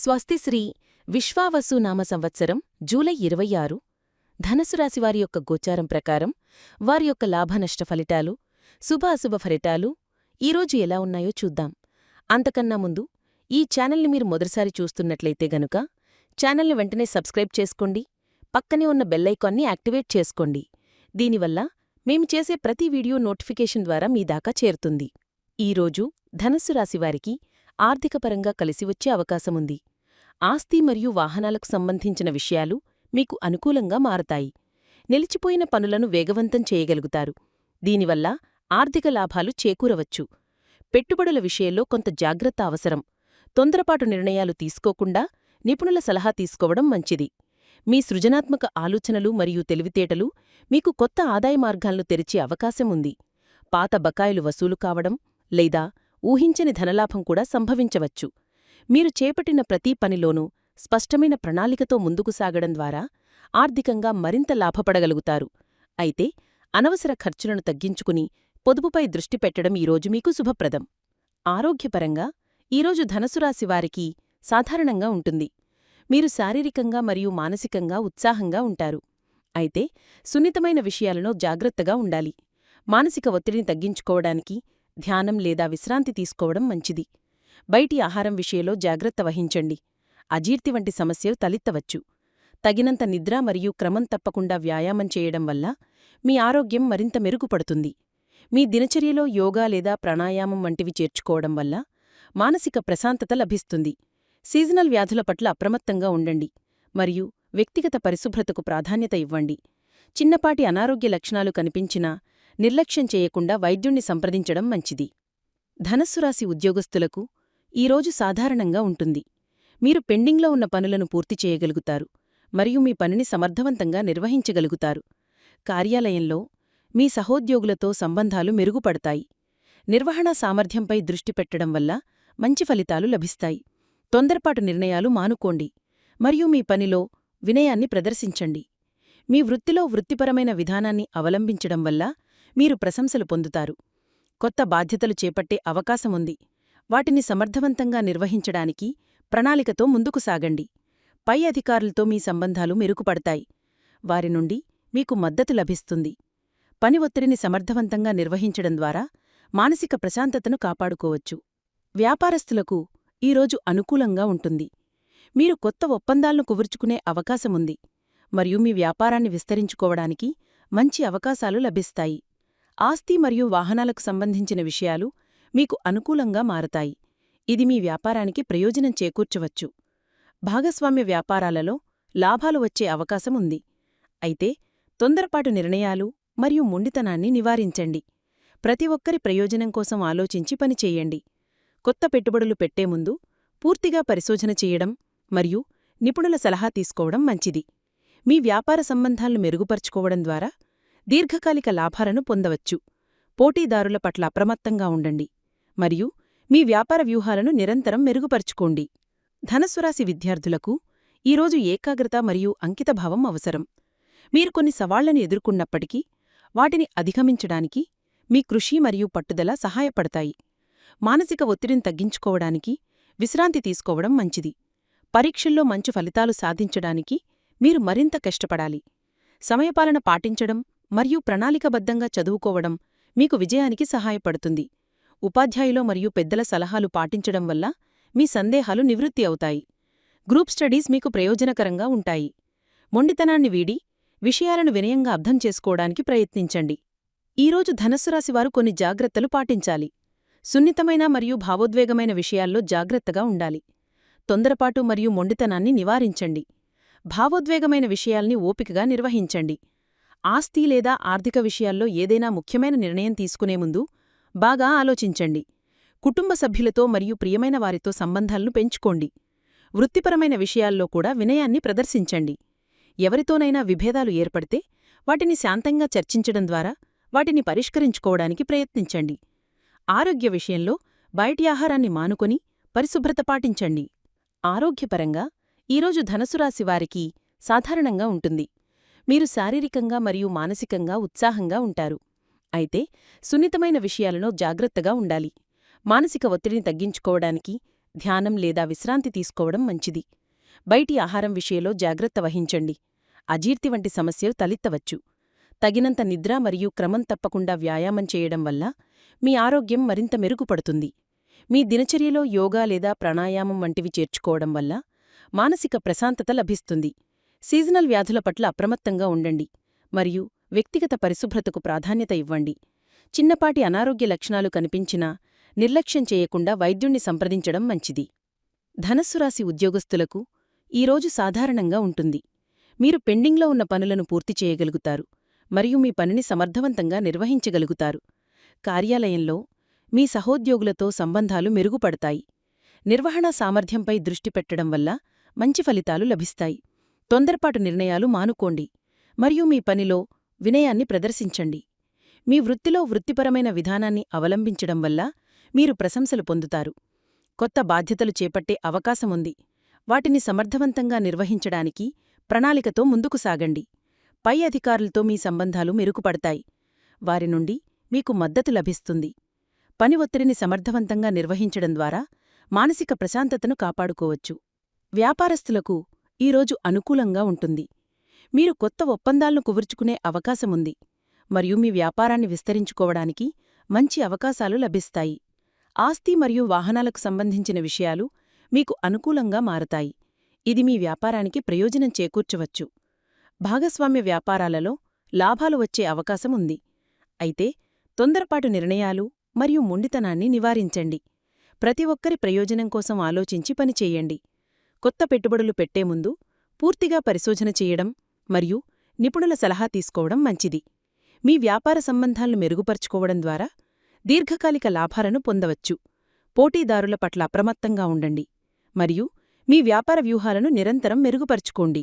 స్వస్తిశ్రీ విశ్వావసు నామ సంవత్సరం జూలై ఇరవై ఆరు ధనసు రాశివారి యొక్క గోచారం ప్రకారం వారి యొక్క లాభనష్ట ఫలితాలు శుభ అశుభ ఫలితాలు ఈరోజు ఎలా ఉన్నాయో చూద్దాం. అంతకన్నా ముందు ఈ ఛానల్ని మీరు మొదటిసారి చూస్తున్నట్లయితే గనుక ఛానల్ని వెంటనే సబ్స్క్రైబ్ చేసుకోండి పక్కనే ఉన్న బెల్లైకాన్ని యాక్టివేట్ చేసుకోండి. దీనివల్ల మేము చేసే ప్రతి వీడియో నోటిఫికేషన్ ద్వారా మీ దాకా చేరుతుంది. ఈరోజు ధనస్సు రాశివారికి ఆర్థికపరంగా కలిసి వచ్చే అవకాశముంది. ఆస్తి మరియు వాహనాలకు సంబంధించిన విషయాలు మీకు అనుకూలంగా మారతాయి. నిలిచిపోయిన పనులను వేగవంతం చేయగలుగుతారు. దీనివల్ల ఆర్థిక లాభాలు చేకూరవచ్చు. పెట్టుబడుల విషయంలో కొంత జాగ్రత్త అవసరం. తొందరపాటు నిర్ణయాలు తీసుకోకుండా నిపుణుల సలహా తీసుకోవడం మంచిది. మీ సృజనాత్మక ఆలోచనలు మరియు తెలివితేటలు మీకు కొత్త ఆదాయ మార్గాలను తెరిచే అవకాశం ఉంది. పాత బకాయిలు వసూలు కావడం లేదా ఊహించని ధనలాభం కూడా సంభవించవచ్చు. మీరు చేపట్టిన ప్రతి పనిలోనూ స్పష్టమైన ప్రణాళికతో ముందుకు సాగడం ద్వారా ఆర్థికంగా మరింత లాభపడగలుగుతారు. అయితే అనవసర ఖర్చులను తగ్గించుకుని పొదుపుపై దృష్టి పెట్టడం ఈరోజు మీకు శుభప్రదం. ఆరోగ్యపరంగా ఈరోజు ధనసురాశి వారికి సాధారణంగా ఉంటుంది. మీరు శారీరకంగా మరియు మానసికంగా ఉత్సాహంగా ఉంటారు. అయితే సున్నితమైన విషయాలలో జాగ్రత్తగా ఉండాలి. మానసిక ఒత్తిడిని తగ్గించుకోవడానికి ధ్యానం లేదా విశ్రాంతి తీసుకోవడం మంచిది. బయటి ఆహారం విషయంలో జాగ్రత్త వహించండి. అజీర్తి వంటి సమస్యలు తలెత్తవచ్చు. తగినంత నిద్ర మరియు క్రమం తప్పకుండా వ్యాయామం చేయడం వల్ల మీ ఆరోగ్యం మరింత మెరుగుపడుతుంది. మీ దినచర్యలో యోగా లేదా ప్రాణాయామం వంటివి చేర్చుకోవడం వల్ల మానసిక ప్రశాంతత లభిస్తుంది. సీజనల్ వ్యాధుల పట్ల అప్రమత్తంగా ఉండండి మరియు వ్యక్తిగత పరిశుభ్రతకు ప్రాధాన్యత ఇవ్వండి. చిన్నపాటి అనారోగ్య లక్షణాలు కనిపించినా నిర్లక్ష్యం చేయకుండా వైద్యుణ్ణి సంప్రదించడం మంచిది. ధనస్సురాశి ఉద్యోగస్తులకు ఈరోజు సాధారణంగా ఉంటుంది. మీరు పెండింగ్లో ఉన్న పనులను పూర్తి చేయగలుగుతారు మరియు మీ పనిని సమర్థవంతంగా నిర్వహించగలుగుతారు. కార్యాలయంలో మీ సహోద్యోగులతో సంబంధాలు మెరుగుపడతాయి. నిర్వహణా సామర్థ్యంపై దృష్టి పెట్టడం వల్ల మంచి ఫలితాలు లభిస్తాయి. తొందరపాటు నిర్ణయాలు మానుకోండి మరియు మీ పనిలో వినయాన్ని ప్రదర్శించండి. మీ వృత్తిలో వృత్తిపరమైన విధానాన్ని అవలంబించడం వల్ల మీరు ప్రశంసలు పొందుతారు. కొత్త బాధ్యతలు చేపట్టే అవకాశముంది వాటిని సమర్థవంతంగా నిర్వహించడానికి ప్రణాళికతో ముందుకు సాగండి. పై అధికారులతో మీ సంబంధాలు మెరుగుపడతాయి. వారి నుండి మీకు మద్దతు లభిస్తుంది. పని ఒత్తిడిని సమర్థవంతంగా నిర్వహించడం ద్వారా మానసిక ప్రశాంతతను కాపాడుకోవచ్చు. వ్యాపారస్తులకు ఈరోజు అనుకూలంగా ఉంటుంది. మీరు కొత్త ఒప్పందాలను కుదుర్చుకునే అవకాశముంది మరియు మీ వ్యాపారాన్ని విస్తరించుకోవడానికి మంచి అవకాశాలు లభిస్తాయి. ఆస్తి మరియు వాహనాలకు సంబంధించిన విషయాలు మీకు అనుకూలంగా మారతాయి. ఇది మీ వ్యాపారానికి ప్రయోజనం చేకూర్చవచ్చు. భాగస్వామ్య వ్యాపారాలలో లాభాలు వచ్చే అవకాశం ఉంది. అయితే తొందరపాటు నిర్ణయాలు మరియు మొండితనాన్ని నివారించండి. ప్రతి ఒక్కరి ప్రయోజనం కోసం ఆలోచించి పనిచేయండి కొత్త పెట్టుబడులు పెట్టే ముందు పూర్తిగా పరిశోధన చేయడం మరియు నిపుణుల సలహా తీసుకోవడం మంచిది. మీ వ్యాపార సంబంధాలను మెరుగుపరుచుకోవడం ద్వారా దీర్ఘకాలిక లాభాలను పొందవచ్చు. పోటీదారుల పట్ల అప్రమత్తంగా ఉండండి. మరియు మీ వ్యాపార వ్యూహాలను నిరంతరం మెరుగుపరుచుకోండి. ధనస్సురాశి విద్యార్థులకు ఈరోజు ఏకాగ్రత మరియు అంకితభావం అవసరం. మీరు కొన్ని సవాళ్ళను ఎదుర్కొన్నప్పటికీ వాటిని అధిగమించడానికి మీ కృషి మరియు పట్టుదల సహాయపడతాయి. మానసిక ఒత్తిడిని తగ్గించుకోవడానికి విశ్రాంతి తీసుకోవడం మంచిది. పరీక్షల్లో మంచి ఫలితాలు సాధించడానికి మీరు మరింత కష్టపడాలి. సమయపాలన పాటించడం మరియు ప్రణాళికబద్ధంగా చదువుకోవడం మీకు విజయానికి సహాయపడుతుంది. ఉపాధ్యాయులో మరియు పెద్దల సలహాలు పాటించడం వల్ల మీ సందేహాలు నివృత్తి అవుతాయి. గ్రూప్ స్టడీస్ మీకు ప్రయోజనకరంగా ఉంటాయి. మొండితనాన్ని వీడి విషయాలను వినయంగా అర్థం చేసుకోవడానికి ప్రయత్నించండి. ఈరోజు ధనస్సురాశివారు కొన్ని జాగ్రత్తలు పాటించాలి. సున్నితమైన మరియు భావోద్వేగమైన విషయాల్లో జాగ్రత్తగా ఉండాలి. తొందరపాటు మరియు మొండితనాన్ని నివారించండి. భావోద్వేగమైన విషయాల్ని ఓపికగా నిర్వహించండి. ఆస్తి లేదా ఆర్థిక విషయాల్లో ఏదైనా ముఖ్యమైన నిర్ణయం తీసుకునే ముందు బాగా ఆలోచించండి. కుటుంబ సభ్యులతో మరియు ప్రియమైన వారితో సంబంధాలను పెంచుకోండి. వృత్తిపరమైన విషయాల్లో కూడా వినయాన్ని ప్రదర్శించండి. ఎవరితోనైనా విభేదాలు ఏర్పడితే వాటిని శాంతంగా చర్చించడం ద్వారా వాటిని పరిష్కరించుకోవడానికి ప్రయత్నించండి. ఆరోగ్య విషయంలో బయటి ఆహారాన్ని మానుకొని పరిశుభ్రత పాటించండి. ఆరోగ్యపరంగా ఈరోజు ధనసురాశి వారికి సాధారణంగా ఉంటుంది. మీరు శారీరకంగా మరియు మానసికంగా ఉత్సాహంగా ఉంటారు. అయితే సున్నితమైన విషయాలలో జాగ్రత్తగా ఉండాలి. మానసిక ఒత్తిడిని తగ్గించుకోవడానికి ధ్యానం లేదా విశ్రాంతి తీసుకోవడం మంచిది. బయటి ఆహారం విషయంలో జాగ్రత్త వహించండి. అజీర్తి వంటి సమస్యలు తలెత్తవచ్చు. తగినంత నిద్ర మరియు క్రమం తప్పకుండా వ్యాయామం చేయడం వల్ల మీ ఆరోగ్యం మరింత మెరుగుపడుతుంది. మీ దినచర్యలో యోగా లేదా ప్రాణాయామం వంటివి చేర్చుకోవడం వల్ల మానసిక ప్రశాంతత లభిస్తుంది. సీజనల్ వ్యాధుల పట్ల అప్రమత్తంగా ఉండండి. మరియు వ్యక్తిగత పరిశుభ్రతకు ప్రాధాన్యత ఇవ్వండి. చిన్నపాటి అనారోగ్య లక్షణాలు కనిపించినా నిర్లక్ష్యం చేయకుండా వైద్యుణ్ణి సంప్రదించడం మంచిది. ధనస్సురాశి ఉద్యోగస్తులకు ఈరోజు సాధారణంగా ఉంటుంది. మీరు పెండింగ్లో ఉన్న పనులను పూర్తి చేయగలుగుతారు మరియు మీ పనిని సమర్థవంతంగా నిర్వహించగలుగుతారు. కార్యాలయంలో మీ సహోద్యోగులతో సంబంధాలు మెరుగుపడతాయి. నిర్వహణా సామర్థ్యంపై దృష్టి పెట్టడం వల్ల మంచి ఫలితాలు లభిస్తాయి. తొందరపాటు నిర్ణయాలు మానుకోండి. మరియు మీ పనిలో వినయాన్ని ప్రదర్శించండి. మీ వృత్తిలో వృత్తిపరమైన విధానాన్ని అవలంబించడం వల్ల మీరు ప్రశంసలు పొందుతారు. కొత్త బాధ్యతలు చేపట్టే అవకాశముంది వాటిని సమర్థవంతంగా నిర్వహించడానికి ప్రణాళికతో ముందుకు సాగండి. పై అధికారులతో మీ సంబంధాలు మెరుగుపడతాయి. వారి నుండి మీకు మద్దతు లభిస్తుంది. పని ఒత్తిడిని సమర్థవంతంగా నిర్వహించడం ద్వారా మానసిక ప్రశాంతతను కాపాడుకోవచ్చు. వ్యాపారస్తులకు ఈరోజు అనుకూలంగా ఉంటుంది. మీరు కొత్త ఒప్పందాలను కుదుర్చుకునే అవకాశముంది మరియు మీ వ్యాపారాన్ని విస్తరించుకోవడానికి మంచి అవకాశాలు లభిస్తాయి. ఆస్తి మరియు వాహనాలకు సంబంధించిన విషయాలు మీకు అనుకూలంగా మారతాయి. ఇది మీ వ్యాపారానికి ప్రయోజనం చేకూర్చవచ్చు. భాగస్వామ్య వ్యాపారాలలో లాభాలు వచ్చే అవకాశముంది. అయితే తొందరపాటు నిర్ణయాలు మరియు మొండితనాన్ని నివారించండి. ప్రతి ఒక్కరి ప్రయోజనం కోసం ఆలోచించి పనిచేయండి. కొత్త పెట్టుబడులు పెట్టే ముందు పూర్తిగా పరిశోధన చేయడం మరియు నిపుణుల సలహా తీసుకోవడం మంచిది. మీ వ్యాపార సంబంధాలను మెరుగుపరుచుకోవడం ద్వారా దీర్ఘకాలిక లాభాలను పొందవచ్చు. పోటీదారుల పట్ల అప్రమత్తంగా ఉండండి మరియు మీ వ్యాపార వ్యూహాలను నిరంతరం మెరుగుపరుచుకోండి.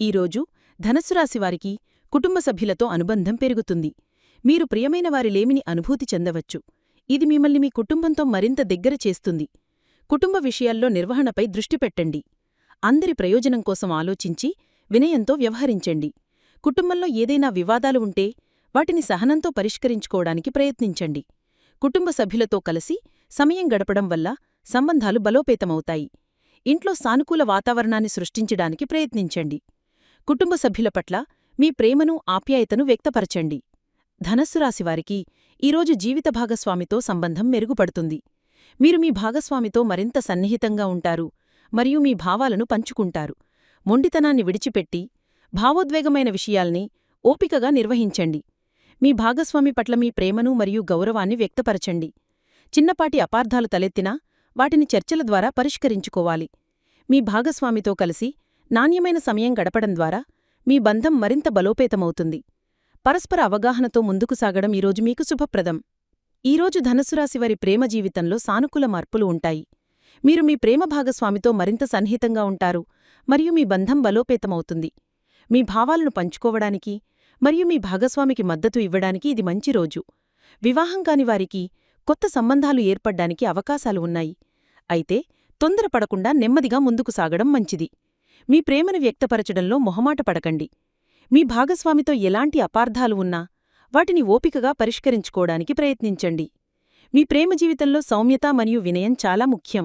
ఈరోజు ధనస్సురాశివారికి కుటుంబ సభ్యులతో అనుబంధం పెరుగుతుంది. మీరు ప్రియమైన వారి లేమిని అనుభూతి చెందవచ్చు. ఇది మిమ్మల్ని మీ కుటుంబంతో మరింత దగ్గర చేస్తుంది. కుటుంబ విషయాల్లో నిర్వహణపై దృష్టి పెట్టండి. అందరి ప్రయోజనం కోసం ఆలోచించి వినయంతో వ్యవహరించండి. కుటుంబంలో ఏదైనా వివాదాలు ఉంటే వాటిని సహనంతో పరిష్కరించుకోవడానికి ప్రయత్నించండి. కుటుంబ సభ్యులతో కలిసి సమయం గడపడం వల్ల సంబంధాలు బలోపేతమవుతాయి. ఇంట్లో సానుకూల వాతావరణాన్ని సృష్టించడానికి ప్రయత్నించండి. కుటుంబ సభ్యుల పట్ల మీ ప్రేమను ఆప్యాయతను వ్యక్తపరచండి. ధనస్సురాశివారికి ఈరోజు జీవిత భాగస్వామితో సంబంధం మెరుగుపడుతుంది. మీరు మీ భాగస్వామితో మరింత సన్నిహితంగా ఉంటారు మరియు మీ భావాలను పంచుకుంటారు. మొండితనాన్ని విడిచిపెట్టి భావోద్వేగమైన విషయాల్ని ఓపికగా నిర్వహించండి. మీ భాగస్వామి పట్ల మీ ప్రేమను మరియు గౌరవాన్ని వ్యక్తపరచండి. చిన్నపాటి అపార్థాలు తలెత్తినా వాటిని చర్చల ద్వారా పరిష్కరించుకోవాలి. మీ భాగస్వామితో కలిసి నాణ్యమైన సమయం గడపడం ద్వారా మీ బంధం మరింత బలోపేతమవుతుంది. పరస్పర అవగాహనతో ముందుకు సాగడం ఈరోజు మీకు శుభప్రదం. ఈరోజు ధనస్సురాశివారి ప్రేమ జీవితంలో సానుకూల మార్పులు ఉంటాయి. మీరు మీ ప్రేమ భాగస్వామితో మరింత సన్నిహితంగా ఉంటారు. మరియు మీ బంధం బలోపేతమవుతుంది. మీ భావాలను పంచుకోవడానికి మరియు మీ భాగస్వామికి మద్దతు ఇవ్వడానికి ఇది మంచి రోజు. వివాహం కాని వారికి కొత్త సంబంధాలు ఏర్పడ్డానికి అవకాశాలు ఉన్నాయి. అయితే తొందరపడకుండా నెమ్మదిగా ముందుకు సాగడం మంచిది. మీ ప్రేమను వ్యక్తపరచడంలో మొహమాట పడకండి. మీ భాగస్వామితో ఎలాంటి అపార్థాలు ఉన్నా వాటిని ఓపికగా పరిష్కరించుకోవడానికి ప్రయత్నించండి. మీ ప్రేమ జీవితంలో సౌమ్యత మరియు వినయం చాలా ముఖ్యం.